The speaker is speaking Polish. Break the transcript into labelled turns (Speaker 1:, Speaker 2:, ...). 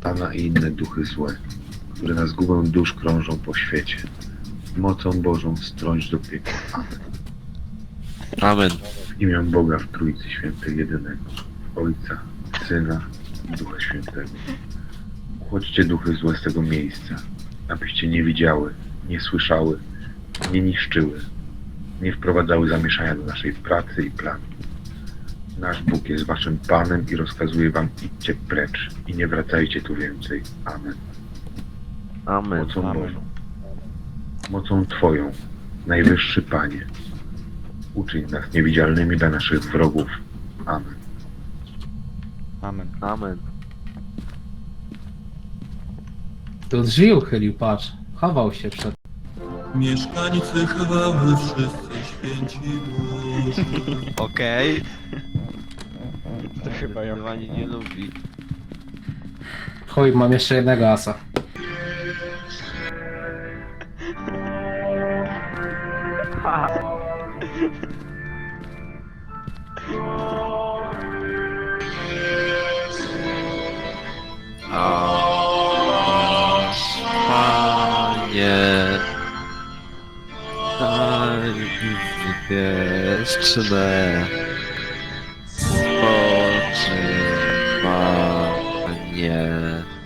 Speaker 1: Pana i inne duchy złe, które na zgubę dusz krążą po świecie. Mocą Bożą strąć do piekła. Amen.
Speaker 2: Amen.
Speaker 1: W imię Boga w Trójcy Świętej jedynego, Ojca, Syna i Ducha Świętego. Uchodźcie duchy złe z tego miejsca, abyście nie widziały, nie słyszały, nie niszczyły, nie wprowadzały zamieszania do naszej pracy i planu. Nasz Bóg jest waszym Panem i rozkazuje wam idźcie precz i nie wracajcie tu więcej. Amen.
Speaker 2: Amen.
Speaker 1: Mocą
Speaker 3: Amen.
Speaker 1: Bożą. Mocą Twoją, Najwyższy Panie. Uczyń nas niewidzialnymi dla naszych wrogów. Amen.
Speaker 3: Amen.
Speaker 2: Amen.
Speaker 4: Tu drzwi uchylił, patrz. Chował się przed...
Speaker 5: Mieszkańcy chwały wszyscy święci Boży.
Speaker 2: Okej.
Speaker 3: To chyba ją...
Speaker 2: Ani nie lubi.
Speaker 4: Chuj, mam jeszcze jednego asa.
Speaker 2: Panie. Yeah.